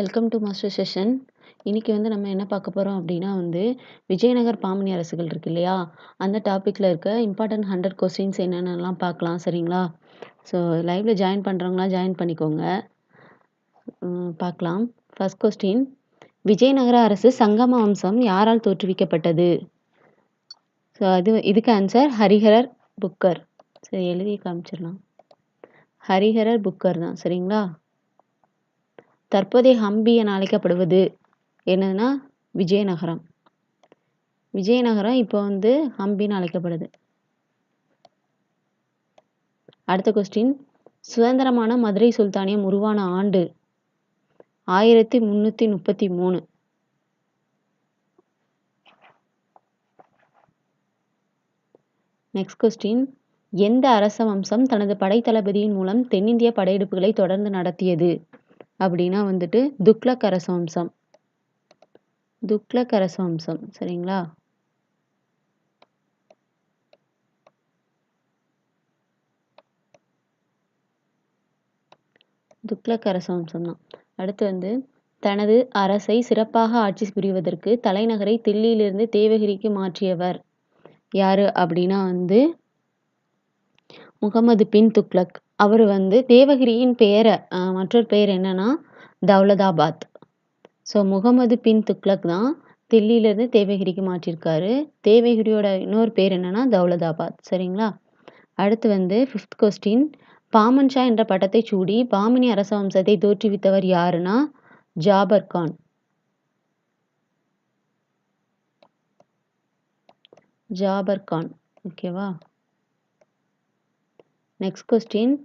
Welcome to master session இன்றைக்கி வந்து நம்ம என்ன பார்க்க போகிறோம் அப்படின்னா வந்து விஜயநகர் பாமணி அரசுகள் இருக்கு இல்லையா? அந்த டாப்பிக்கில் இருக்க இம்பார்ட்டன்ட் ஹண்ட்ரட் கொஸ்டின்ஸ் என்னென்னலாம் பார்க்கலாம் சரிங்களா? ஸோ லைவில் ஜாயின் பண்ணுறவங்களாம் ஜாயின் பண்ணிக்கோங்க. பார்க்கலாம். ஃபஸ்ட் கொஸ்டின் விஜயநகர அரசு சங்கம வம்சம் யாரால் தோற்றுவிக்கப்பட்டது? ஸோ அது இதுக்கு ஆன்சர் ஹரிஹரர் புக்கர். சரி எழுதி காமிச்சிடலாம். ஹரிஹரர் புக்கர் தான் சரிங்களா? தற்போதைய ஹம்பி என அழைக்கப்படுவது என்னதுன்னா விஜயநகரம். விஜயநகரம் இப்போ வந்து ஹம்பின்னு அழைக்கப்படுது. அடுத்த கொஸ்டின் சுதந்திரமான மதுரை சுல்தானியம் உருவான ஆண்டு ஆயிரத்தி முன்னூத்தி முப்பத்தி மூணு. நெக்ஸ்ட் கொஸ்டின் எந்த அரச வம்சம் தனது படைத்தளபதியின் மூலம் தென்னிந்திய படையெடுப்புகளை தொடர்ந்து நடத்தியது? அப்படின்னா வந்துட்டு துக்ளக் அரச துக்ளக் சரிங்களா? துக்ளக் அரச தான். அடுத்து வந்து தனது அரசை சிறப்பாக ஆட்சி புரிவதற்கு தலைநகரை தில்லியிலிருந்து தேவகிரிக்கு மாற்றியவர் யாரு அப்படின்னா வந்து முகமது பின் துக்ளக். அவர் வந்து தேவகிரியின் பெயரை மற்றொரு பெயர் என்னன்னா தௌலதாபாத். ஸோ முகமது பின் துக்ளக் தான் தில்லியிலேருந்து தேவகிரிக்கு மாற்றிருக்காரு. தேவகிரியோட இன்னொரு பேர் என்னன்னா தௌலதாபாத். சரிங்களா? அடுத்து வந்து ஃபிஃப்த் கொஸ்டின் பாமன் ஷா என்ற பட்டத்தை சூடி பாமினி அரச வம்சத்தை தோற்றுவித்தவர் யாருன்னா ஜாபர் கான். ஜாபர் கான். ஓகேவா? நெக்ஸ்ட் கொஸ்டின்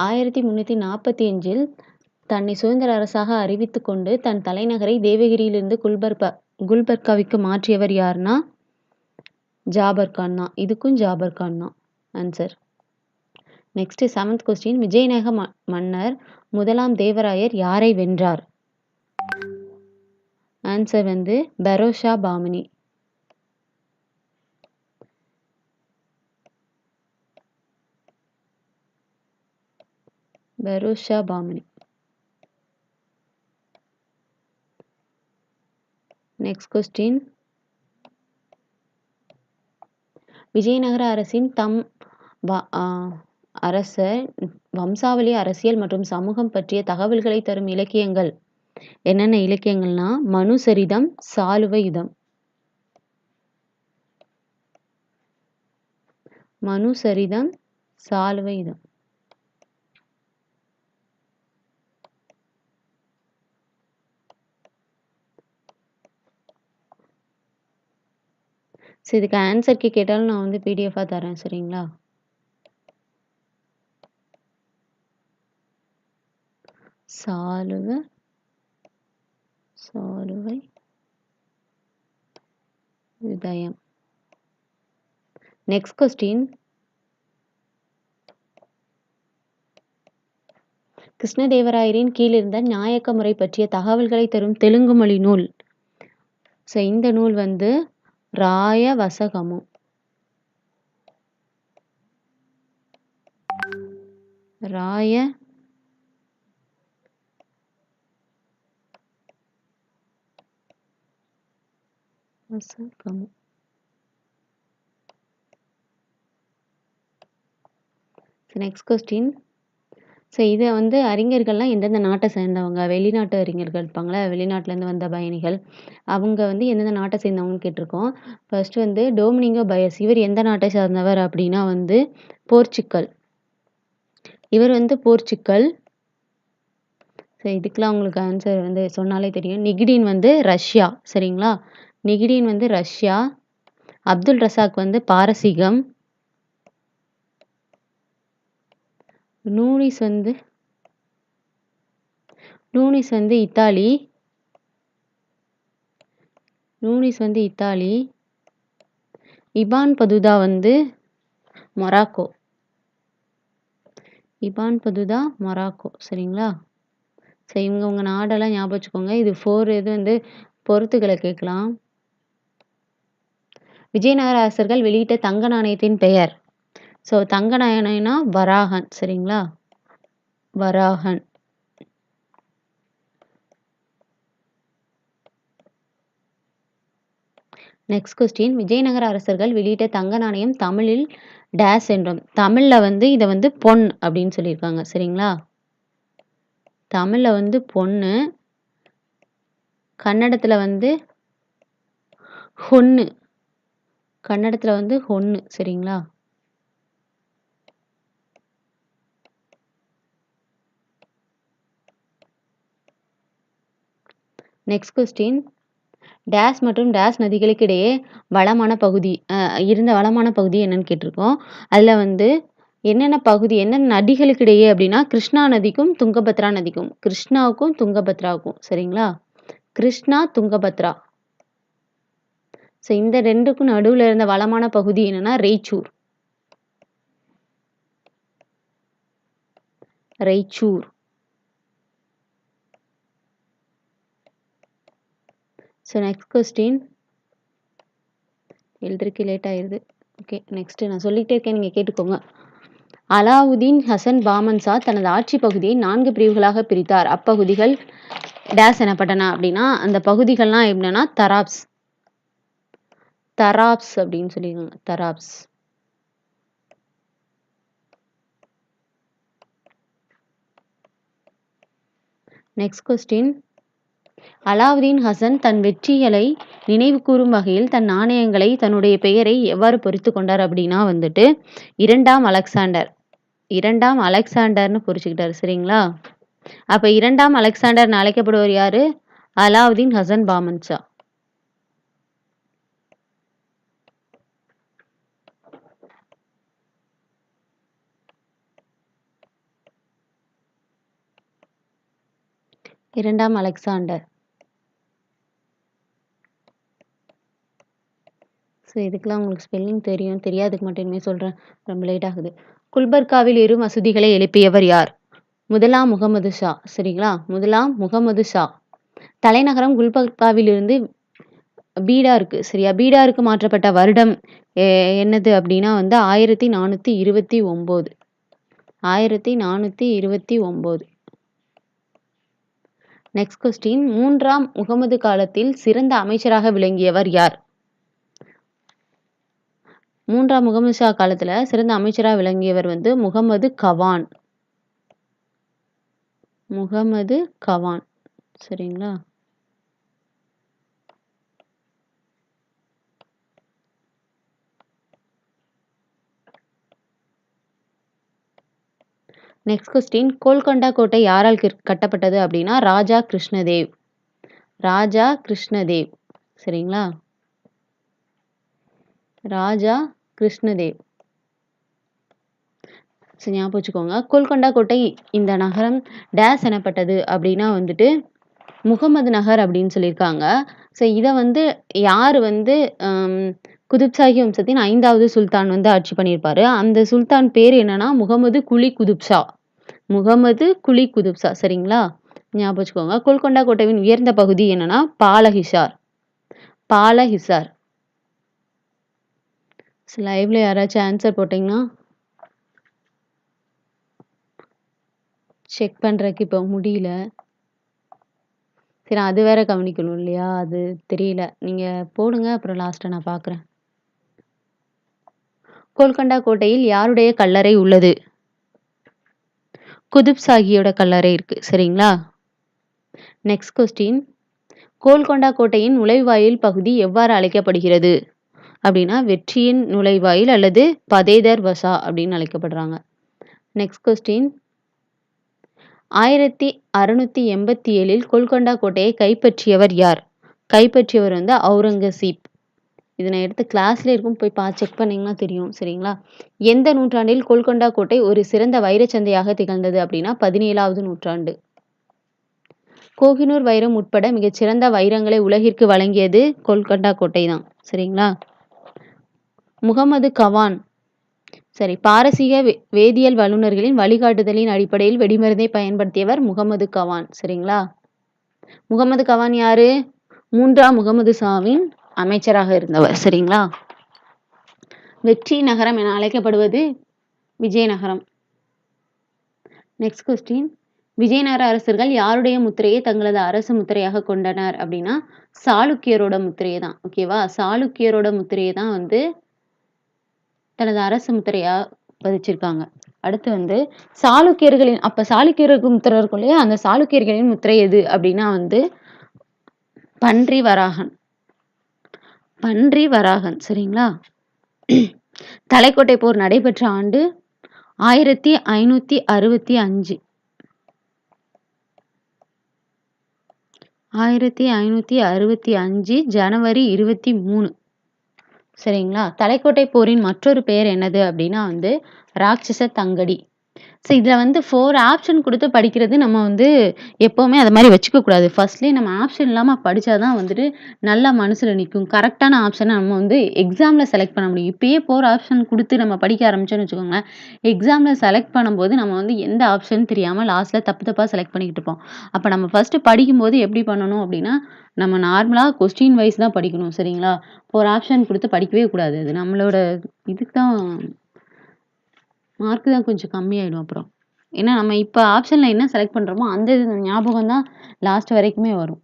ஆயிரத்தி முன்னூற்றி நாற்பத்தி அஞ்சில் தன்னை சுதந்திர அரசாக அறிவித்துக்கொண்டு தன் தலைநகரை தேவகிரியிலிருந்து குல்பர்பா குல்பர்காவிற்கு மாற்றியவர் யாருன்னா ஜாபர் கான் தான் இதுக்கும் ஜாபர் கான் தான் answer next seventh question Vijayanagara ம- மன்னர் முதலாம் தேவராயர் யாரை வென்றார்? ஆன்சர் வந்து பெரோஷா பாமினி. பெரோஷா பாமினி. நெக்ஸ்ட் கொஸ்டின் விஜயநகர அரசின் தம் அரசர் வம்சாவளி அரசியல் மற்றும் சமூகம் பற்றிய தகவல்களை தரும் இலக்கியங்கள். என்னென்ன இலக்கியங்கள்னா மனுசரிதம் சாலுவயுதம் மனுசரிதம் சாலுவயுதம் சரி இதுக்கு ஆன்சர் கீ கேட்டாலும் நான் வந்து பிடிஎஃபாக தரேன் சரிங்களா? சாலுவ சாலுவை உதயம் நெக்ஸ்ட் கொஸ்டின் கிருஷ்ணதேவராயரின் கீழிருந்த நாயக்க முறை பற்றிய தகவல்களை தரும் தெலுங்கு மொழி நூல். ஸோ இந்த நூல் வந்து Raya Vachakamu Raya Vachakamu next question so இதை வந்து அறிஞர்கள்லாம் எந்தெந்த நாட்டை சேர்ந்தவங்க? வெளிநாட்டு அறிஞர்கள் இருப்பாங்களே வெளிநாட்டிலேருந்து வந்த பயணிகள். அவங்க வந்து எந்தெந்த நாட்டை சேர்ந்தவங்கன்னு கேட்டிருக்கோம். ஃபர்ஸ்ட் வந்து டோமினிகோ பயஸ். இவர் எந்த நாட்டை சார்ந்தவர் அப்படின்னா வந்து போர்ச்சுக்கல். இவர் வந்து போர்ச்சுக்கல். ஸோ இதுக்கெல்லாம் உங்களுக்கு ஆன்சர் வந்து சொன்னாலே தெரியும். நிகிடின் வந்து ரஷ்யா சரிங்களா? நிகிடின் வந்து ரஷ்யா. அப்துல் ரசாக் வந்து பாரசீகம். நூனிஸ் வந்து நூனிஸ் வந்து இத்தாலி நூனிஸ் வந்து இத்தாலி இபான் பதுதா வந்து மொராக்கோ. இபான் பதுதா மொராக்கோ சரிங்களா? சரி இவங்க உங்கள் நாடெல்லாம் ஞாபகம் வச்சுக்கோங்க. இது ஃபோர் இது வந்து பொறுத்துக்களை கேட்கலாம். விஜயநகர அரசர்கள் வெளியிட்ட தங்க நாணயத்தின் பெயர். ஸோ தங்க நாணயம்னா வராகன் சரிங்களா? வராகன். நெக்ஸ்ட் கொஸ்டின் விஜயநகர அரசர்கள் வெளியிட்ட தங்க நாணயம் தமிழில் டேஸ் என்றும். தமிழ்ல வந்து இதை வந்து பொன் அப்படின்னு சொல்லியிருக்காங்க சரிங்களா? தமிழ்ல வந்து பொண்ணு கன்னடத்துல வந்து ஹொன்னு. கன்னடத்துல வந்து ஹொன்னு சரிங்களா? நெக்ஸ்ட் கொஸ்டின் டேஸ் மற்றும் டேஸ் நதிகளுக்கு இடையே வளமான பகுதி இருந்த வளமான பகுதி என்னன்னு கேட்டிருக்கோம். அதில் வந்து என்னென்ன பகுதி என்னென்ன நதிகளுக்கு இடையே அப்படின்னா கிருஷ்ணா நதிக்கும் துங்கபத்ரா நதிக்கும். கிருஷ்ணாவுக்கும் துங்கபத்ராவுக்கும் சரிங்களா? கிருஷ்ணா துங்கபத்ரா. ஸோ இந்த ரெண்டுக்கும் நடுவில் இருந்த வளமான பகுதி என்னன்னா Raichur. Raichur. So next question எழுதுறதுக்கு லேட் ஆயிருது. ஓகே நெக்ஸ்ட் நான் சொல்லிட்டே இருக்கேன் நீங்கள் கேட்டுக்கோங்க. அலாவுதீன் ஹசன் பாமன்சா தனது ஆட்சி பகுதியை நான்கு பிரிவுகளாக பிரித்தார். அப்பகுதிகள் டேஸ் எனப்பட்டன அப்படின்னா அந்த பகுதிகள்லாம் எப்படின்னா தராப்ஸ். தராப்ஸ் அப்படின்னு சொல்லியிருக்காங்க. தராப்ஸ். நெக்ஸ்ட் கொஸ்டின் அலாவுதீன் ஹசன் தன் வெற்றிகளை நினைவு கூறும் வகையில் தன் நாணயங்களை தன்னுடைய பெயரை எவ்வாறு பொறித்து கொண்டார் அப்படின்னா வந்துட்டு இரண்டாம் அலெக்சாண்டர். இரண்டாம் அலெக்சாண்டர்னு பொறிச்சுக்கிட்டாரு சரிங்களா? அப்ப இரண்டாம் அலெக்சாண்டர் அழைக்கப்படுவர் யாரு? அலாவுதீன் ஹசன் பாமன்ஷா. இரண்டாம் அலெக்சாண்டர். ஸோ உங்களுக்கு ஸ்பெல்லிங் தெரியும் தெரியாதுக்கு மட்டும் இனிமேல் சொல்கிறேன் ரொம்ப லேட் ஆகுது. குல்பர்காவில் இரு மசூதிகளை எழுப்பியவர் யார்? முதலாம் முகமது ஷா. சரிங்களா? முதலாம் முகமது ஷா. தலைநகரம் குல்பர்காவிலிருந்து பீடாருக்கு சரியா? பீடாருக்கு மாற்றப்பட்ட வருடம் என்னது அப்படின்னா வந்து ஆயிரத்தி நானூற்றி இருபத்தி ஒம்பது. ஆயிரத்தி நானூற்றி இருபத்தி ஒம்பது. நெக்ஸ்ட் கொஸ்டின் மூன்றாம் முகமது காலத்தில் சிறந்த அமைச்சராக விளங்கியவர் யார்? மூன்றாம் முகமது ஷா காலத்துல சிறந்த அமைச்சராக விளங்கியவர் வந்து முகமது கவான். முகமது கவான். சரிங்களா? நெக்ஸ்ட் கொஸ்டின் கோல்கொண்டா கோட்டை யாரால் கட்டப்பட்டது அப்படின்னா ராஜா கிருஷ்ணதேவ். ராஜா கிருஷ்ணதேவ். சரிங்களா? ராஜா கிருஷ்ணதேவ். சரி ஞாபகம் வச்சுக்கோங்க. கோல்கொண்டா கோட்டை இந்த நகரம் டேஸ் எனப்பட்டது அப்படின்னா வந்துட்டு முகமது நகர் அப்படின்னு சொல்லியிருக்காங்க. ஸோ இதை வந்து யார் வந்து குதுப் குதுப்ஷாஹி வம்சத்தின் ஐந்தாவது சுல்தான் வந்து ஆட்சி பண்ணியிருப்பாரு. அந்த சுல்தான் பேர் என்னன்னா முகமது குலி குதுப்ஷா முகமது குலி குதுப்ஷா சரிங்களா? ஞாபகம் வச்சுக்கோங்க. கோல்கொண்டா கோட்டையின் உயர்ந்த பகுதி என்னன்னா பாலஹிஷார் பாலஹிசார். லைவ்ல யாராச்சும் ஆன்சர் போட்டிங்கன்னா செக் பண்றதுக்கு இப்போ முடியல. சரி அது வேற கவனிக்கணும் இல்லையா? அது தெரியல. நீங்க போடுங்க அப்புறம் லாஸ்ட்டாக நான் பார்க்குறேன் கோல்கொண்டா கோட்டையில் யாருடைய கல்லறை உள்ளது? குதுப் சாகியோட கல்லறை இருக்கு சரிங்களா? நெக்ஸ்ட் கொஸ்டின் கோல்கொண்டா கோட்டையின் நுழைவாயில் பகுதி எவ்வாறு அழைக்கப்படுகிறது? அப்படின்னா வெற்றியின் நுழைவாயில் அல்லது பதேதர் வசா அப்படின்னு அழைக்கப்படுறாங்க. நெக்ஸ்ட் கொஸ்டின் ஆயிரத்தி அறுநூத்தி எண்பத்தி ஏழில் கோல்கொண்டா கோட்டையை கைப்பற்றியவர் யார்? கைப்பற்றியவர் வந்து அவுரங்கசீப். இது நான் எடுத்து கிளாஸ்ல இருக்கும் போய் பா செக் பண்ணிங்கன்னா தெரியும் சரிங்களா? எந்த நூற்றாண்டில் கோல்கொண்டா கோட்டை ஒரு சிறந்த வைரச்சந்தையாக திகழ்ந்தது அப்படின்னா பதினேழாவது நூற்றாண்டு. கோகினூர் வைரம் உட்பட மிகச்சிறந்த வைரங்களை உலகிற்கு வழங்கியது கோல்கொண்டா கோட்டை தான் சரிங்களா? முகமது கவான். சரி பாரசீக வே- வேதியியல் வல்லுநர்களின் வழிகாட்டுதலின் அடிப்படையில் வெடிமருந்தை பயன்படுத்தியவர் முகமது கவான். சரிங்களா? முகமது கவான் யாரு? மூன்றாம் முகமது சாவின் அமைச்சராக இருந்தவர். சரிங்களா? வெற்றி நகரம் என அழைக்கப்படுவது விஜயநகரம் நெக்ஸ்ட் கொஸ்டின் விஜயநகர அரசர்கள் யாருடைய முத்திரையை தங்களது அரசு முத்திரையாக கொண்டனர் அப்படின்னா சாளுக்கியரோட முத்திரையை தான் ஓகேவா சாளுக்கியரோட முத்திரையை தான் வந்து தனது அரசு முத்திரையா பதிச்சிருக்காங்க. அடுத்து வந்து சாளுக்கியர்களின் அப்ப சாளுக்கியருக்கு முத்திரை இருக்கும் இல்லையா? அந்த சாளுக்கியர்களின் முத்திரை எது அப்படின்னா வந்து பன்றி வராகன் பன்றி வராகன் சரிங்களா? தலைக்கோட்டை போர் நடைபெற்ற ஆண்டு ஆயிரத்தி ஐநூத்தி அறுபத்தி அஞ்சு. ஆயிரத்தி ஐநூத்தி அறுபத்தி அஞ்சு ஜனவரி இருபத்தி மூணு. சரிங்களா? தலைக்கோட்டை போரின் மற்றொரு பெயர் என்னது அப்படின்னா வந்து ராட்சச தங்கடி. ஸோ இதில் வந்து ஃபோர் ஆப்ஷன் கொடுத்து படிக்கிறது நம்ம வந்து எப்போவுமே அது மாதிரி வச்சுக்கக்கூடாது ஃபர்ஸ்ட்லேயே நம்ம ஆப்ஷன் இல்லாமல் படித்தா தான் வந்துட்டு நல்லா மனசில் நிற்கும் கரெக்டான ஆப்ஷனை நம்ம வந்து எக்ஸாமில் செலக்ட் பண்ண முடியும். இப்பயே ஃபோர் ஆப்ஷன் கொடுத்து நம்ம படிக்க ஆரம்பித்தோம்னு வச்சுக்கோங்களேன் எக்ஸாமில் செலக்ட் பண்ணும்போது நம்ம வந்து எந்த ஆப்ஷன் தெரியாமல் லாஸ்ட்டில் தப்பு தப்பாக செலக்ட் பண்ணிக்கிட்டு இருப்போம். அப்போ நம்ம ஃபஸ்ட்டு படிக்கும்போது எப்படி பண்ணணும் அப்படின்னா நம்ம நார்மலாக கொஸ்டின் வைஸ் தான் படிக்கணும் சரிங்களா? ஃபோர் ஆப்ஷன் கொடுத்து படிக்கவே கூடாது. அது நம்மளோட இதுக்கு தான் மார்க் தான் கொஞ்சம் கம்மியாயிடும் அப்புறம். ஏன்னா நம்ம இப்போ ஆப்ஷனில் என்ன செலக்ட் பண்ணுறோமோ அந்த இது ஞாபகம் தான் லாஸ்ட் வரைக்குமே வரும்.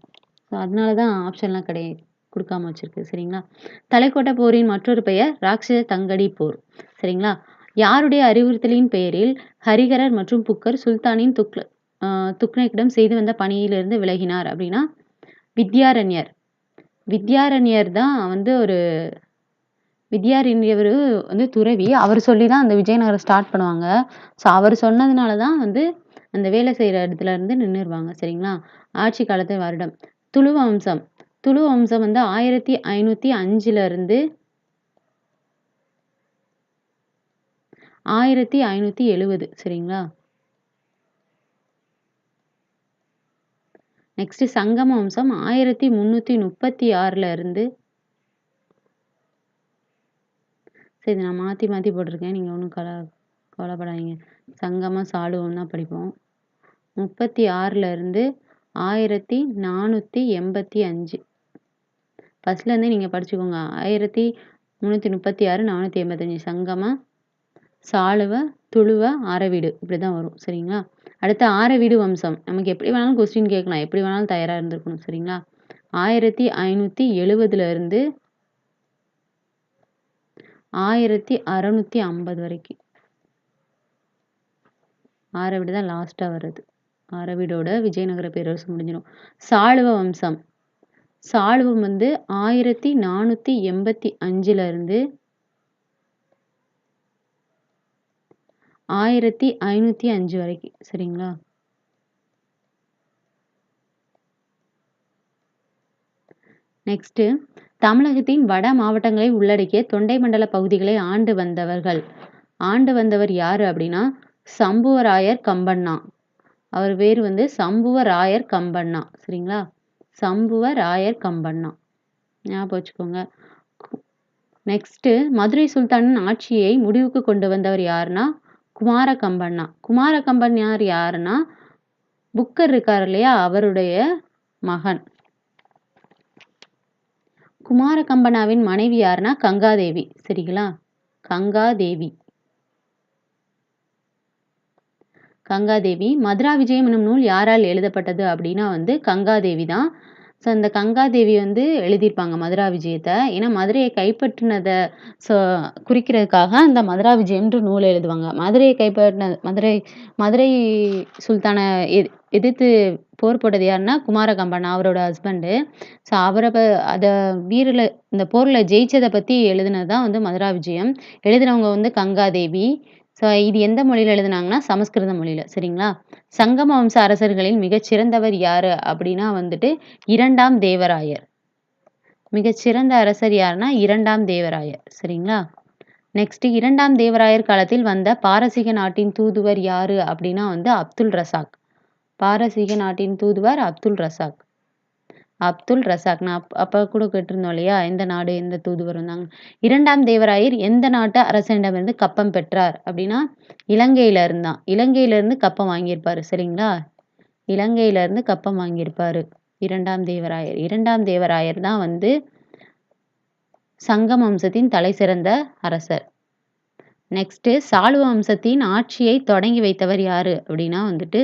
ஸோ அதனால தான் ஆப்ஷன்லாம் கிடையாது கொடுக்காம வச்சிருக்கு சரிங்களா? தலைக்கோட்டை போரின் மற்றொரு பெயர் ராட்சச தங்கடி போர் சரிங்களா? யாருடைய அறிவுறுத்தலின் பெயரில் ஹரிகரர் மற்றும் புக்கர் சுல்தானின் துக்ல துக்னக்கிடம் செய்து வந்த பணியிலிருந்து விலகினார் அப்படின்னா வித்யாரண்யர். வித்யாரண்யர் தான் வந்து ஒரு வித்யாரண்யர் வந்து துறவி. அவர் சொல்லி தான் அந்த விஜயநகரம் ஸ்டார்ட் பண்ணுவாங்க. ஸோ அவர் சொன்னதுனால தான் வந்து அந்த வேலை செய்கிற இடத்துல இருந்து நின்றுருவாங்க சரிங்களா? ஆட்சி காலத்து வருடம். துளு வம்சம். துளு வம்சம் வந்து ஆயிரத்தி ஐநூற்றி அஞ்சுல இருந்து ஆயிரத்தி ஐநூற்றி எழுவது. சரிங்களா? நெக்ஸ்ட் சங்கம வம்சம் ஆயிரத்தி முந்நூற்றி முப்பத்தி ஆறில் இருந்து சரி நான் மாற்றி மாற்றி போட்டிருக்கேன். நீங்கள் ஒன்றும் கவலை கவலைப்படாதீங்க. சங்கமம் சாளுவம் தான் படிப்போம். முப்பத்தி ஆறில் ஆயிரத்தி நானூற்றி எண்பத்தி அஞ்சு. ஃபஸ்ட்லேருந்தே நீங்கள் படிச்சுக்கோங்க ஆயிரத்தி முந்நூற்றி முப்பத்தி ஆறு நானூற்றி எண்பத்தஞ்சு. சங்கமம் சாளுவ துளுவ ஆரவீடு இப்படி தான் வரும். சரிங்களா? அடுத்து ஆரவீடு வம்சம். நமக்கு எப்படி வேணாலும் கொஸ்டின் கேட்கலாம். எப்படி வேணாலும் தயாராக இருந்திருக்கணும். சரிங்களா? ஆயிரத்தி ஐநூற்றி எழுபதுலேருந்து ஆயிரத்தி அறநூற்றி ஐம்பது வரைக்கும். ஆரவீடு தான் லாஸ்ட்டாக வருது. ஆரவீடோட விஜயநகர பேரரசு முடிஞ்சிடும். சாளுவ வம்சம். சாளுவம் வந்து ஆயிரத்தி நானூற்றி எண்பத்தி அஞ்சுல இருந்து ஆயிரத்தி ஐநூற்றி அஞ்சு வரைக்கும். சரிங்களா? நெக்ஸ்ட்டு தமிழகத்தின் வட மாவட்டங்களை உள்ளடக்கிய தொண்டை மண்டல பகுதிகளை ஆண்டு வந்தவர்கள். ஆண்டு வந்தவர் யாரு அப்படின்னா சம்புவராயர் கம்பண்ணா. அவர் பேர் வந்து சம்புவராயர் கம்பண்ணா. சரிங்களா? சம்புவராயர் கம்பண்ணா. ஞாபகம் வச்சுக்கோங்க. நெக்ஸ்ட்டு மதுரை சுல்தானின் ஆட்சியை முடிவுக்கு கொண்டு வந்தவர் யாருன்னா குமார கம்பண்ணா. குமார கம்பன்யார் யாருன்னா புக்கர் இருக்கார் இல்லையா? அவருடைய மகன். குமார கம்பனாவின் மனைவி யாருன்னா கங்காதேவி. சரிங்களா? கங்காதேவி. கங்காதேவி. மதுரா விஜயம் என்னும் நூல் யாரால் எழுதப்பட்டது அப்படின்னா வந்து கங்காதேவி தான். ஸோ இந்த கங்காதேவி வந்து எழுதியிருப்பாங்க மதுரா விஜயத்தை. ஏன்னா மதுரையை கைப்பற்றினதை ஸோ குறிக்கிறதுக்காக அந்த மதுரா விஜயம்ன்ற நூல் எழுதுவாங்க. மதுரையை கைப்பற்றின மதுரை மதுரை சுல்தானை எ எதிர்த்து போர் போட்டது யாருன்னா குமாரகம்பன் அவரோட ஹஸ்பண்டு ஸோ அவரை ப அதை வீரில் இந்த போரில் ஜெயிச்சதை பற்றி எழுதுனது தான் வந்து மதுரா விஜயம். எழுதினவங்க வந்து கங்காதேவி. ஸோ இது எந்த மொழியில் எழுதுனாங்கன்னா சமஸ்கிருத மொழியில் சரிங்களா? சங்கம வம்ச அரசர்களில் மிகச்சிறந்தவர் யார் அப்படின்னா வந்துட்டு இரண்டாம் தேவராயர். மிகச்சிறந்த அரசர் யாருன்னா இரண்டாம் தேவராயர் சரிங்களா? நெக்ஸ்ட் இரண்டாம் தேவராயர் காலத்தில் வந்த பாரசீக நாட்டின் தூதுவர் யாரு அப்படின்னா வந்து அப்துல் ரசாக். பாரசீக நாட்டின் தூதுவர் அப்துல் ரசாக். அப்துல் ரசாக். நான் அப் அப்போ கூட கேட்டிருந்தோம் இல்லையா? எந்த நாடு எந்த தூதுவர் வந்தாங்க இரண்டாம் தேவராயர் எந்த நாட்டு அரசனிடமிருந்து கப்பம் பெற்றார் அப்படின்னா இலங்கையில இருந்தான். இலங்கையில இருந்து கப்பம் வாங்கியிருப்பாரு சரிங்களா? இலங்கையில இருந்து கப்பம் வாங்கியிருப்பாரு இரண்டாம் தேவராயர். இரண்டாம் தேவராயர் தான் வந்து சங்கம் வம்சத்தின் தலை சிறந்த அரசர். நெக்ஸ்ட்டு சாளுவ வம்சத்தின் ஆட்சியை தொடங்கி வைத்தவர் யாரு அப்படின்னா வந்துட்டு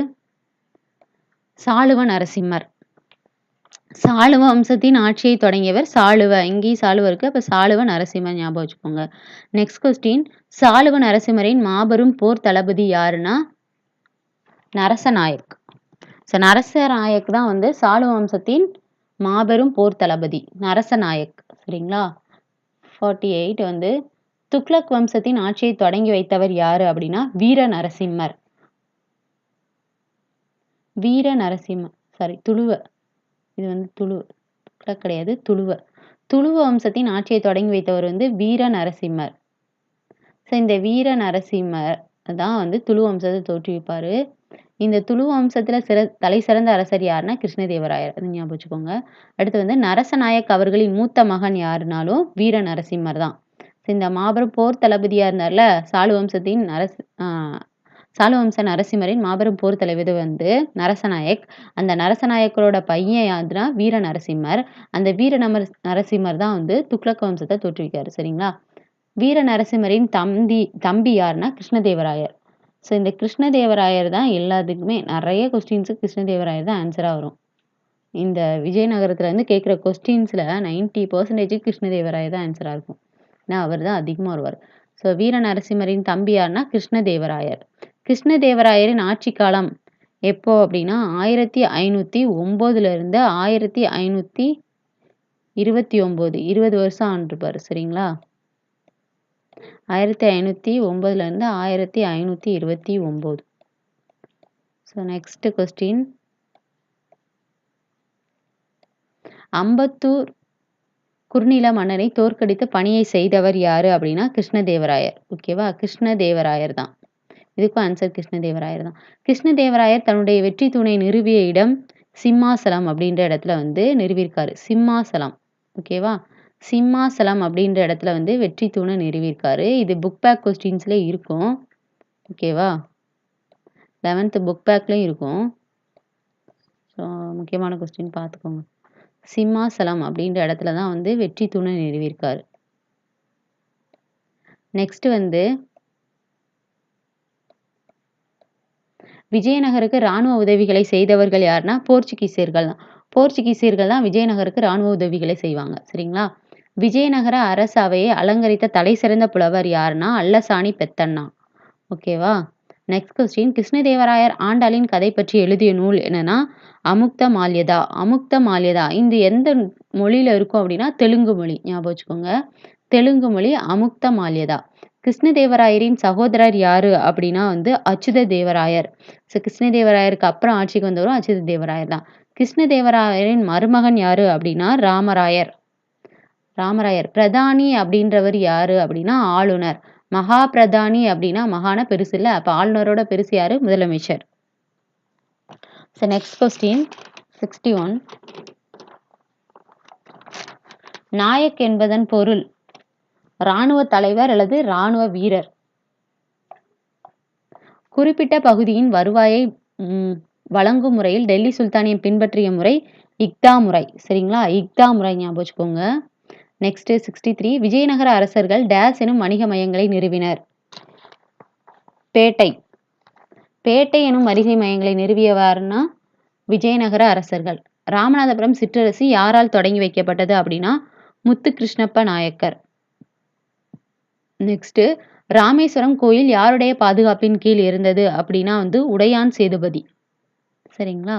சாளுவ நரசிம்மர். சாளுவ வம்சத்தின் ஆட்சியை தொடங்கியவர் சாளுவ. இங்கேயும் சாளுவ இருக்கு. அப்ப சாளுவ நரசிம்மர் ஞாபகம் வச்சுக்கோங்க. நெக்ஸ்ட் கொஸ்டின் சாளுவ நரசிம்மரின் மாபெரும் போர் தளபதி யாருன்னா நரசநாயக். ஸோ நரசநாயக் தான் வந்து சாளுவ வம்சத்தின் மாபெரும் போர் தளபதி. நரசநாயக். சரிங்களா? ஃபார்ட்டி எயிட் வந்து துக்ளக் வம்சத்தின் ஆட்சியை தொடங்கி வைத்தவர் யாரு அப்படின்னா வீர நரசிம்மர். வீர நரசிம்ம சாரி துளுவ. இது வந்து துளு கிடையாது துளுவ. துளுவ வம்சத்தின் ஆட்சியை தொடங்கி வைத்தவர் வந்து வீர நரசிம்மர். ஸோ இந்த வீர நரசிம்மர் தான் வந்து துளு வம்சத்தை தோற்றுவிப்பார். இந்த துளு வம்சத்தில் சிற தலை சிறந்த அரசர் யாருன்னா கிருஷ்ணதேவராயர். அது ஞாபகம் வச்சுக்கோங்க. அடுத்து வந்து நரசநாயக் அவர்களின் மூத்த மகன் யாருனாலும் வீர நரசிம்மர் தான். இந்த மாபெரும் போர் தளபதியாக இருந்தார்ல சாலு வம்சத்தின் நரஸ் ஆஹ் நரசிம்மரின் மாபெரும் போர் தலைவர் வந்து நரசநாயக். அந்த நரசநாயக்கரோட பையன் யாருன்னா வீர நரசிம்மர். அந்த வீர நமர் நரசிம்மர் தான் வந்து துக்ளக் வம்சத்தை தோற்றுவிக்காரு சரிங்களா? வீர நரசிம்மரின் தம்பி தம்பி யாருன்னா கிருஷ்ணதேவராயர். ஸோ இந்த கிருஷ்ணதேவராயர் தான் எல்லாத்துக்குமே நிறைய கொஸ்டின்ஸுக்கு கிருஷ்ணதேவராயர் தான் ஆன்சராக வரும். இந்த விஜயநகரத்துல இருந்து கேட்குற கொஸ்டின்ஸில் நைன்டி பர்சன்டேஜ் கிருஷ்ணதேவராயர் தான் ஆன்சராக இருக்கும். ஏன்னா அவர் தான் அதிகமாக வருவார். ஸோ வீர நரசிம்மரின் தம்பி யாருன்னா கிருஷ்ணதேவராயர். கிருஷ்ணதேவராயரின் ஆட்சி காலம் எப்போ அப்படின்னா ஆயிரத்தி ஐநூற்றி ஒம்போதுலேருந்து ஆயிரத்தி ஐநூற்றி இருபத்தி ஒம்பது இருபது வருஷம் ஆண்டிருப்பார் சரிங்களா? ஆயிரத்தி ஐநூற்றி ஒம்பதுலேருந்து ஆயிரத்தி ஐநூற்றி இருபத்தி ஒம்பது. ஸோ நெக்ஸ்ட் கொஸ்டின் அம்பத்தூர் குறுநில மன்னனை தோற்கடித்து பணியை செய்தவர் யாரு அப்படின்னா கிருஷ்ணதேவராயர். ஓகேவா கிருஷ்ணதேவராயர் தான். இதுக்கும் ஆன்சர் கிருஷ்ணதேவராயர் தான். கிருஷ்ணதேவராயர் தன்னுடைய வெற்றி தூணை நிறுவிய இடம் சிம்மாசலம் அப்படின்ற இடத்துல வந்து நிறுவியிருக்காரு. சிம்மாசலம். ஓகேவா சிம்மாசலம் அப்படின்ற இடத்துல வந்து வெற்றி தூணை நிறுவியிருக்காரு. இது புக் பேக் கொஸ்டின்ஸ்ல இருக்கும். ஓகேவா லெவன்த்து புக் பேக்லேயும் இருக்கும். ஸோ முக்கியமான கொஸ்டின் பார்த்துக்கோங்க. சிம்மாசலம் அப்படின்ற இடத்துல தான் வந்து வெற்றி தூணை நிறுவியிருக்காரு. நெக்ஸ்ட் வந்து விஜயநகருக்கு இராணுவ உதவிகளை செய்தவர்கள் யாருன்னா போர்ச்சுகீசியர்கள் தான். போர்ச்சுகீசியர்கள் தான் விஜயநகருக்கு இராணுவ உதவிகளை செய்வாங்க. சரிங்களா? விஜயநகர அரசவையை அலங்கரித்த தலை சிறந்த புலவர் யாருன்னா அல்லசாணி பெத்தண்ணா. ஓகேவா நெக்ஸ்ட் கொஸ்டின் கிருஷ்ணதேவராயர் ஆண்டாளின் கதை பற்றி எழுதிய நூல் என்னன்னா அமுக்த மால்யதா அமுக்த மால்யதா. இந்த எந்த மொழியில இருக்கும் அப்படின்னா தெலுங்கு மொழி. ஞாபகம் வச்சுக்கோங்க. தெலுங்கு மொழி அமுக்த மால்யதா. கிருஷ்ணதேவராயரின் சகோதரர் யாரு அப்படின்னா வந்து அச்சுத தேவராயர் ஸோ கிருஷ்ணதேவராயருக்கு அப்புறம் ஆட்சிக்கு வந்தவரும் அச்சுத தேவராயர் தான். கிருஷ்ணதேவராயரின் மருமகன் யாரு அப்படின்னா ராமராயர். ராமராயர். பிரதானி அப்படின்றவர் யாரு அப்படின்னா ஆளுநர். மகா பிரதானி அப்படின்னா மகான பெருசு இல்லை. அப்போ ஆளுநரோட பெருசு யாரு? முதலமைச்சர். So next question sixty one Nayak என்பதன் பொருள் இராணுவ தலைவர் அல்லது இராணுவ வீரர். குறிப்பிட்ட பகுதியின் வருவாயை வழங்கும் முறையில் டெல்லி சுல்தானியம் பின்பற்றிய முறை இக்தா முறை. சரிங்களா? இக்தா முறை ஞாபகம் வச்சுக்கோங்க. நெக்ஸ்ட் சிக்ஸ்டி த்ரீ விஜயநகர அரசர்கள் டேஸ் எனும் வணிக மையங்களை நிறுவினர். பேட்டை. பேட்டை எனும் வணிகை மையங்களை நிறுவியவாறுனா விஜயநகர அரசர்கள். ராமநாதபுரம் சிற்றரசு யாரால் தொடங்கி வைக்கப்பட்டது அப்படின்னா முத்து கிருஷ்ணப்ப நாயக்கர். நெக்ஸ்ட்டு ராமேஸ்வரம் கோயில் யாருடைய பாதுகாப்பின் கீழ் இருந்தது அப்படின்னா வந்து உடையான் சேதுபதி. சரிங்களா?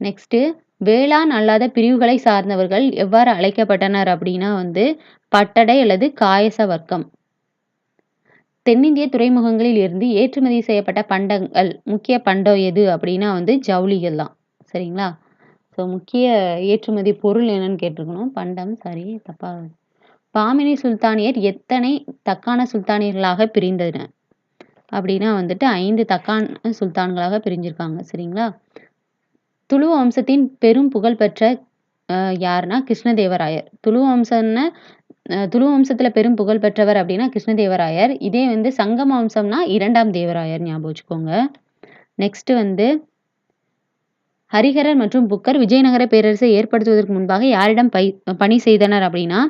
நெக்ஸ்ட்டு வேளாண் அல்லாத பிரிவுகளை சார்ந்தவர்கள் எவ்வாறு அழைக்கப்பட்டனர் அப்படின்னா வந்து பட்டடை அல்லது காயச வர்க்கம். தென்னிந்திய துறைமுகங்களில் இருந்து ஏற்றுமதி செய்யப்பட்ட பண்டங்கள் முக்கிய பண்டம் எது அப்படின்னா வந்து ஜவுளிகள் தான். சரிங்களா? ஸோ முக்கிய ஏற்றுமதி பொருள் என்னன்னு கேட்டிருக்கணும். பண்டம் சாரி தப்பாக பாமினி சுல்தானியர் எத்தனை தக்கான சுல்தானியர்களாக பிரிந்தனர் அப்படின்னா வந்துட்டு ஐந்து தக்கான சுல்தான்களாக பிரிஞ்சிருக்காங்க சரிங்களா? துளு வம்சத்தின் பெரும் புகழ்பெற்ற பெற்ற யாருன்னா கிருஷ்ணதேவராயர். துளு வம்சம்னா துளு வம்சத்துல பெரும் புகழ் பெற்றவர் அப்படின்னா கிருஷ்ணதேவராயர். இதே வந்து சங்கம வம்சம்னா இரண்டாம் தேவராயர் ஞாபகம் வச்சுக்கோங்க. நெக்ஸ்ட் வந்து ஹரிஹரர் மற்றும் புக்கர் விஜயநகர பேரரசை ஏற்படுத்துவதற்கு முன்பாக யாரிடம் பை பணி செய்தனர் அப்படின்னா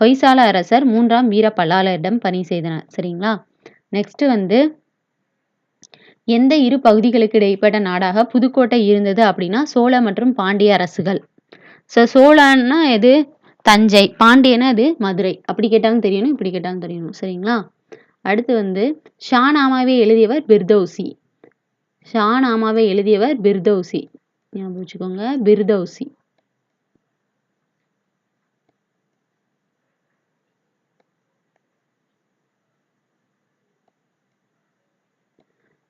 ஹொய்சால அரசர் மூன்றாம் வீர பல்லாளரிடம் பணி செய்தனர். சரிங்களா? நெக்ஸ்ட் வந்து எந்த இரு பகுதிகளுக்கு இடைப்பட்ட நாடாக புதுக்கோட்டை இருந்தது அப்படின்னா சோழ மற்றும் பாண்டிய அரசுகள். ஸோ சோழன்னா எது? தஞ்சை. பாண்டியனா அது மதுரை. அப்படி கேட்டாலும் தெரியணும் இப்படி கேட்டாலும் தெரியணும். சரிங்களா? அடுத்து வந்து ஷானாமாவை எழுதியவர் பிர்தௌசி. ஷானாமாவை எழுதியவர் பிர்தௌசி. ஞாபகம் வச்சுக்கோங்க. பிர்தௌசி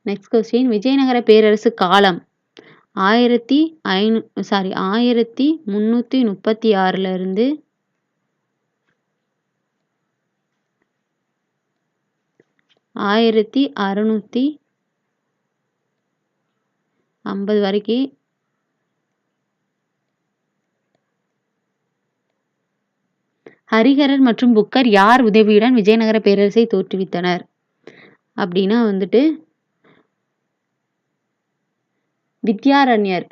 நெக்ஸ்ட் கொஸ்டின் விஜயநகர பேரரசு காலம். ஆயிரத்தி ஐநூ சாரி ஆயிரத்தி முந்நூற்றி முப்பத்தி ஆறுல இருந்து ஆயிரத்தி அறுநூற்றி ஐம்பது வரைக்கும் ஹரிஹரர் மற்றும் புக்கர் யார் உதவியுடன் விஜயநகர பேரரசை தோற்றுவித்தனர்? அப்படின்னா வந்துட்டு வித்யாரண்யர்.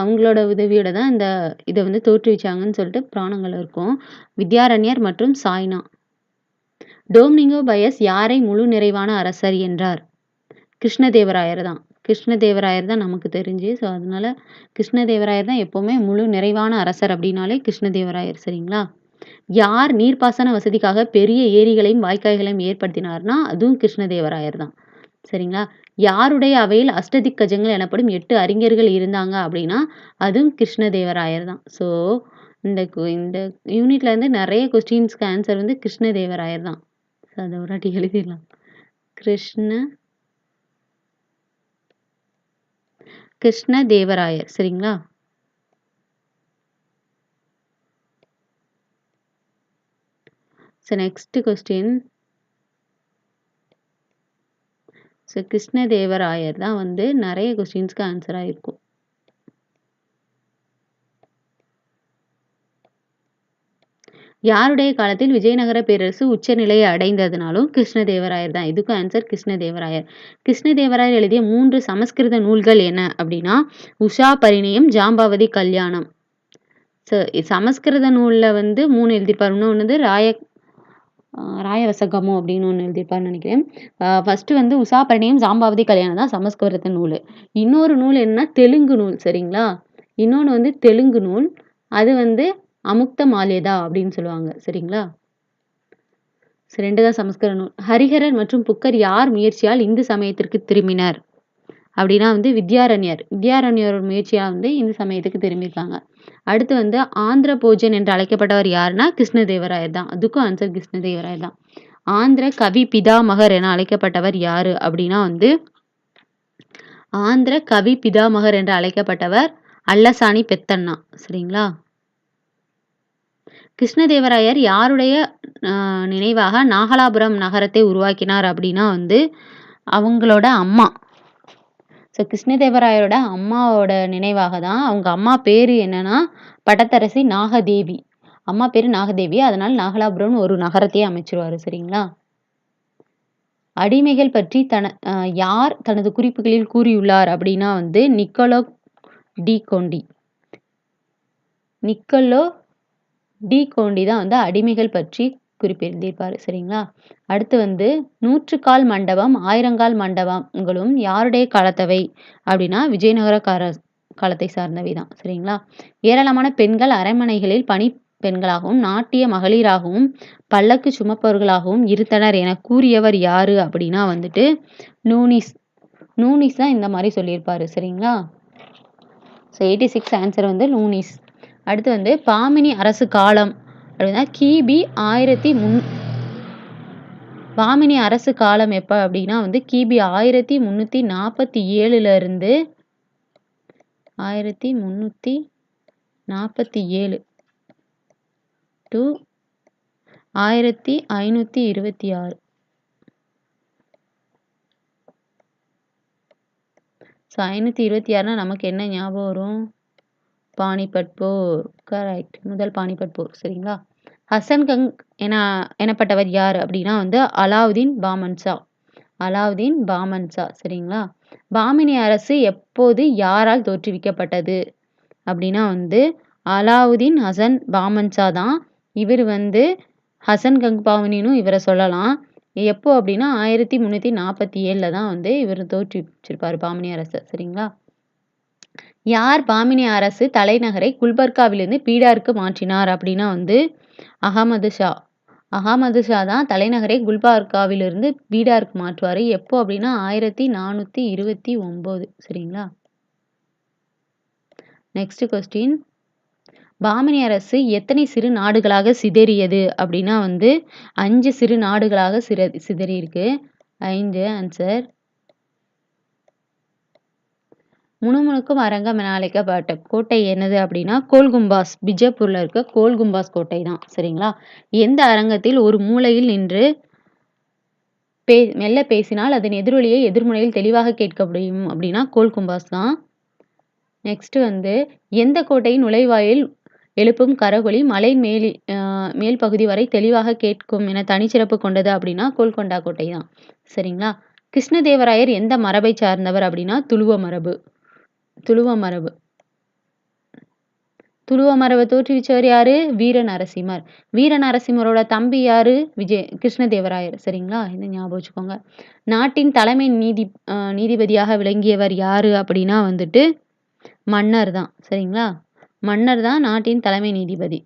அவங்களோட உதவியோட தான் இந்த இதை வந்து தோற்றுவிச்சாங்கன்னு சொல்லிட்டு புராணங்கள் இருக்கும். வித்யாரண்யர் மற்றும் சாய்னா. டோம்னிங்கோ பயஸ் யாரை முழு நிறைவான அரசர் என்றார்? கிருஷ்ணதேவராயர் தான். கிருஷ்ணதேவராயர் தான் நமக்கு தெரிஞ்சு. ஸோ அதனால கிருஷ்ணதேவராயர் தான் எப்போவுமே முழு நிறைவான அரசர் அப்படின்னாலே கிருஷ்ணதேவராயர் சரிங்களா? யார் நீர்ப்பாசன வசதிக்காக பெரிய ஏரிகளையும் வாய்க்கால்களையும் ஏற்படுத்தினார்னா அதுவும் கிருஷ்ணதேவராயர் தான். சரிங்களா? யாருடைய அவையில் அஷ்டதிக்கஜங்கள் எனப்படும் எட்டு அறிஞர்கள் இருந்தாங்க அப்படின்னா அதுவும் கிருஷ்ணதேவராயர் தான். ஸோ இந்த இந்த யூனிட்லேருந்து நிறைய கொஸ்டின்ஸ்க்கு ஆன்சர் வந்து கிருஷ்ணதேவராயர் தான். ஸோ அதை ஒரு வாட்டி எழுதிடலாம். கிருஷ்ண கிருஷ்ணதேவராயர். சரிங்களா? So next question so Krishnadevarayar தான் வந்து நிறைய கொஸ்டின்ஸ்க்கு ஆன்சர் இருக்கும் யாருடைய காலத்தில் விஜயநகர பேரரசு உச்சநிலையை அடைந்ததுனாலும் கிருஷ்ணதேவராயர் தான். இதுக்கும் ஆன்சர் கிருஷ்ணதேவராயர். கிருஷ்ணதேவராயர் எழுதிய மூன்று சமஸ்கிருத நூல்கள் என்ன அப்படின்னா உஷா பரிணயம் ஜாம்பாவதி கல்யாணம். ஸோ சமஸ்கிருத நூலில் வந்து மூணு எழுதியிருப்பார். இன்னொன்று வந்து ராய ஆஹ் ராயவசகமோ அப்படின்னு ஒன்று எழுதியிருப்பாருன்னு நினைக்கிறேன். ஃபஸ்ட்டு வந்து உஷா பரிணயம் ஜாம்பாவதி கல்யாணம் தான் சமஸ்கிருத நூல். இன்னொரு நூல் என்னன்னா தெலுங்கு நூல் சரிங்களா? இன்னொன்று வந்து தெலுங்கு நூல் அது வந்து அமுக்த மாலேதா அப்படின்னு சொல்லுவாங்க சரிங்களா? சரி, ரெண்டு தான் சமஸ்கிருத நூல். ஹரிஹரர் மற்றும் புக்கர் யார் முயற்சியால் இந்து சமயத்திற்கு திரும்பினர்? அப்படின்னா வந்து வித்யாரண்யர். வித்யாரண்யரோட முயற்சியாக வந்து இந்து சமயத்துக்கு திரும்பியிருக்காங்க. அடுத்து வந்து ஆந்திர போஜன் என்று அழைக்கப்பட்டவர் யாருன்னா கிருஷ்ணதேவராயர் தான். அதுக்கும் ஆன்சர் கிருஷ்ணதேவராயர் தான். ஆந்திர கவி பிதாமகர் என அழைக்கப்பட்டவர் யாரு அப்படின்னா வந்து ஆந்திர கவி பிதாமகர் என்று அழைக்கப்பட்டவர் அல்லசாணி பெத்தண்ணா. சரிங்களா? கிருஷ்ணதேவராயர் யாருடைய நினைவாக நாகலாபுரம் நகரத்தை உருவாக்கினார் அப்படின்னா வந்து அவங்களோட அம்மா. ஸோ கிருஷ்ணதேவராயரோட அம்மாவோட நினைவாக தான் அவங்க அம்மா பேர் என்னன்னா பட்டத்தரசி நாகதேவி. அம்மா பேர் நாகதேவி. அதனால் நாகலாபுரம்னு ஒரு நகரத்தையே அமைச்சிருவாரு. சரிங்களா? அடிமைகள் பற்றி தன யார் தனது குறிப்புகளில் கூறியுள்ளார் அப்படின்னா வந்து Niccolo de Conti. Niccolo de Conti தான் வந்து அடிமைகள் பற்றி குறிப்பிருந்திருப்பார் சரிங்களா? அடுத்து வந்து நூற்றுக்கால் மண்டபம் ஆயிரங்கால் மண்டபங்களும் யாருடைய காலத்தவை? அப்படின்னா விஜயநகரக்கார காலத்தை சார்ந்தவை தான் சரிங்களா? ஏராளமான பெண்கள் அரண்மனைகளில் பணி பெண்களாகவும் நாட்டிய மகளிராகவும் பல்லக்கு சுமப்பவர்களாகவும் இருந்தனர் என கூறியவர் யாரு அப்படின்னா வந்துட்டு நூனிஸ் நூனிஸ் தான் இந்த மாதிரி சொல்லியிருப்பாரு சரிங்களா? ஸோ எயிட்டி சிக்ஸ் ஆன்சர் வந்து நூனிஸ். அடுத்து வந்து பாமினி அரசு காலம் அப்படின்னா கிபி ஆயிரத்தி முன் பாமினி அரசு காலம் எப்போ அப்படின்னா வந்து கிபி ஆயிரத்தி முந்நூற்றி நாற்பத்தி ஏழுல இருந்து ஆயிரத்தி முந்நூற்றி நாற்பத்தி ஏழு டு ஆயிரத்தி ஐநூற்றி இருபத்தி ஆறு. ஸோ ஐநூற்றி இருபத்தி ஆறுனா நமக்கு என்ன ஞாபகம் வரும்? பானிபட் போர். கரெக்ட் முதல் பானிபட் போர். சரிங்களா? ஹசன்கங் என எனப்பட்டவர் யார் அப்படின்னா வந்து அலாவுதீன் பாமன்சா. அலாவுதீன் பாமன்சா சரிங்களா? பாமினி அரசு எப்போது யாரால் தோற்றுவிக்கப்பட்டது அப்படின்னா வந்து அலாவுதீன் ஹசன் பாமன்சா தான். இவர் வந்து ஹசன் கங் பாமினினும் இவரை சொல்லலாம். எப்போ அப்படின்னா ஆயிரத்தி முந்நூற்றி நாற்பத்தி ஏழில் தான் வந்து இவர் தோற்றுவிச்சிருப்பார் பாமினி அரசு சரிங்களா? யார் பாமினி அரசு தலைநகரை குல்பர்காவிலிருந்து பீடாருக்கு மாற்றினார் அப்படின்னா வந்து அகமது ஷா. அகமது ஷா தான் தலைநகரை குல்பார்காவிலிருந்து பீடாருக்கு மாற்றுவார். எப்போ அப்படின்னா ஆயிரத்தி நானூற்றி இருபத்தி ஒம்பது. சரிங்களா? நெக்ஸ்ட் கொஸ்டின் பாமினி அரசு எத்தனை சிறு நாடுகளாக சிதறியது அப்படின்னா வந்து அஞ்சு சிறு நாடுகளாக சிற சிதறியிருக்கு. ஐந்து ஆன்சர் முணுமுணுக்கும் அரங்கம் என அழைக்கப்பட்ட கோட்டை என்னது அப்படின்னா கோல்கும்பாஸ். பிஜப்பூர்ல இருக்க கோல்கும்பாஸ் கோட்டை தான் சரிங்களா? எந்த அரங்கத்தில் ஒரு மூலையில் நின்று பே மெல்ல பேசினால் அதன் எதிரொலியை எதிர்முனையில் தெளிவாக கேட்க முடியும் அப்படின்னா கோல்கும்பாஸ் தான். நெக்ஸ்ட் வந்து எந்த கோட்டையின் நுழைவாயில் எழுப்பும் கரகொலி மலை மேலி மேல் பகுதி வரை தெளிவாக கேட்கும் என தனிச்சிறப்பு கொண்டது அப்படின்னா கோல்கொண்டா கோட்டை தான் சரிங்களா? கிருஷ்ணதேவராயர் எந்த மரபை சார்ந்தவர் அப்படின்னா துளுவ மரபு. துளுவ மரபு. துளுவ மரபை தோற்றுவிச்சவர் யாரு? வீர நரசிம்மர் வீர நரசிம்மரோட தம்பி யாரு? விஜய் கிருஷ்ணதேவராயர். சரிங்களா? இந்த ஞாபகம் வச்சுக்கோங்க. நாட்டின் தலைமை நீதி நீதிபதியாக விளங்கியவர் யாரு அப்படின்னா வந்துட்டு மன்னர் தான். சரிங்களா? மன்னர் தான் நாட்டின் தலைமை நீதிபதி.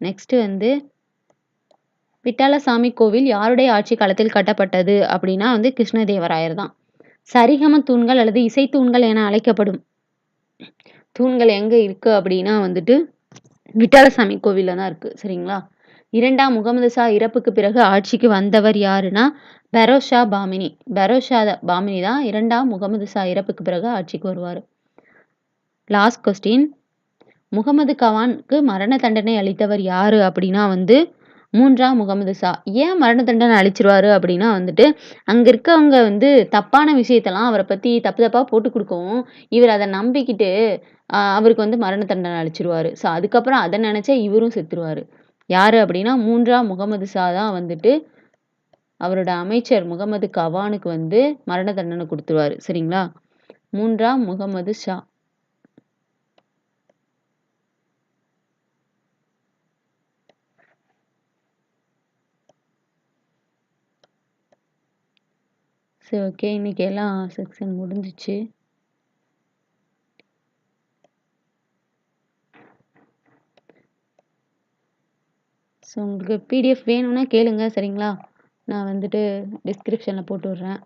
நெக்ஸ்ட் வந்து விட்டாலசாமி கோவில் யாருடைய ஆட்சி காலத்தில் கட்டப்பட்டது அப்படின்னா வந்து கிருஷ்ணதேவராயர் தான். சரிகம தூண்கள் அல்லது இசை தூண்கள் என அழைக்கப்படும் தூண்கள் எங்க இருக்கு அப்படின்னா வந்துட்டு விட்டாலசாமி கோவில்ல தான் இருக்கு சரிங்களா? இரண்டாம் முகமது ஷா இறப்புக்கு பிறகு ஆட்சிக்கு வந்தவர் யாருன்னா பெரோஷா பாமினி. பெரோஷா பாமினி தான் இரண்டாம் முகமது ஷா இறப்புக்கு பிறகு ஆட்சிக்கு வருவார். லாஸ்ட் கொஸ்டின் முகமது கவானுக்கு மரண தண்டனை அளித்தவர் யாரு அப்படின்னா வந்து மூன்றாம் முகமது ஷா ஏன் மரண தண்டனை அழிச்சிருவாரு அப்படின்னா வந்துட்டு அங்கே இருக்கவங்க வந்து தப்பான விஷயத்தெல்லாம் அவரை பற்றி தப்பு தப்பாக போட்டு கொடுக்கவும் இவர் அதை நம்பிக்கிட்டு அவருக்கு வந்து மரண தண்டனை அழிச்சிருவாரு ஸோ அதுக்கப்புறம் அதை நினச்சா இவரும் செத்துருவார். யார் அப்படின்னா மூன்றாம் முகமது ஷா தான் வந்துட்டு அவரோட அமைச்சர் முகமது கவானுக்கு வந்து மரண தண்டனை கொடுத்துருவாரு. சரிங்களா? மூன்றாம் முகமது ஷா சரி ஓகே இன்னைக்கு எல்லாம் செக்ஷன் முடிஞ்சிச்சு. ஸோ உங்களுக்கு பிடிஎஃப் வேணும்னா கேளுங்க சரிங்களா? நான் வந்துட்டு டிஸ்கிரிப்ஷனில் போட்டு விட்றேன்.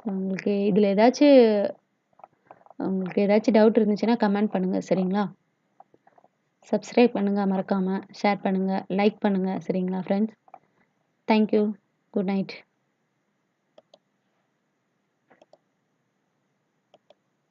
ஸோ உங்களுக்கு இதில் ஏதாச்சும் உங்களுக்கு ஏதாச்சும் டவுட் இருந்துச்சுன்னா கமெண்ட் பண்ணுங்கள் சரிங்களா? சப்ஸ்கிரைப் பண்ணுங்கள் மறக்காமல் ஷேர் பண்ணுங்கள் லைக் பண்ணுங்கள் சரிங்களா ஃப்ரெண்ட்ஸ் தேங்க்யூ குட் நைட்